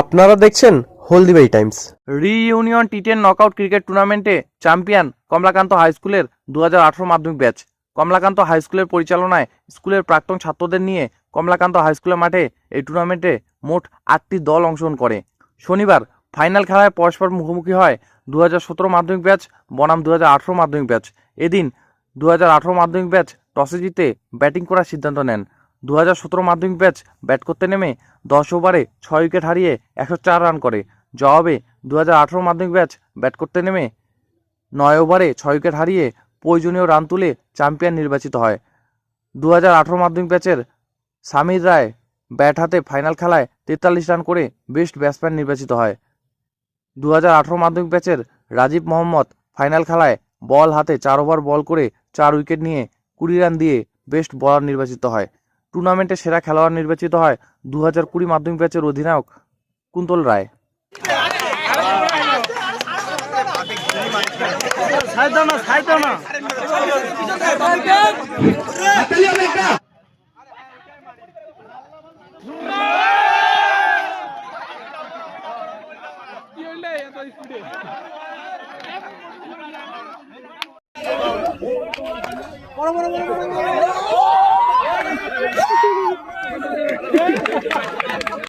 আপনারা দেখছেন Haldibari times. Reunion T ten knockout cricket টুর্নামেন্টে চ্যাম্পিয়ন কমলাকান্ত হাই স্কুলের দু হাজার আঠেরো মাধ্যমিক ব্যাচ। কমলাকান্ত হাই স্কুলের পরিচালনায় স্কুলের প্রাক্তন ছাত্রদের নিয়ে কমলাকান্ত হাই স্কুলের মাঠে এই টুর্নামেন্টে মোট আটটি দল অংশগ্রহণ করে। শনিবার ফাইনাল খেলায় পরস্পর মুখোমুখি হয় দু হাজার সতেরো মাধ্যমিক ব্যাচ, বনাম দু হাজার আঠারো মাধ্যমিক ব্যাচ। এদিন দু হাজার আঠারো মাধ্যমিক ব্যাচ টসে জিতে ব্যাটিং করার সিদ্ধান্ত নেন। দু হাজার সতেরো মাধ্যমিক ব্যাচ ব্যাট করতে নেমে দশ ওভারে ছয় উইকেট হারিয়ে একশো চার রান করে। জবাবে দু হাজার আঠেরো মাধ্যমিক ব্যাচ ব্যাট করতে নেমে নয় ওভারে ছয় উইকেট হারিয়ে প্রয়োজনীয় রান তুলে চ্যাম্পিয়ন নির্বাচিত হয়। দু হাজার আঠেরো মাধ্যমিক ব্যাচের সামির রায় ব্যাট হাতে ফাইনাল খেলায় তেতাল্লিশ রান করে বেস্ট ব্যাটসম্যান নির্বাচিত হয়। দু হাজার আঠেরো মাধ্যমিক ব্যাচের রাজীব মোহাম্মদ ফাইনাল খেলায় বল হাতে চার ওভার বল করে চার উইকেট নিয়ে কুড়ি রান দিয়ে বেস্ট বলার নির্বাচিত হয়। টুর্নামেন্টে সেরা খেলোয়াড় নির্বাচিত হয় দু হাজার কুড়ি মাধ্যমিক ব্যাচের অধিনায়ক কুন্তল রায়। বড় বড় বড় বড়। Yeah.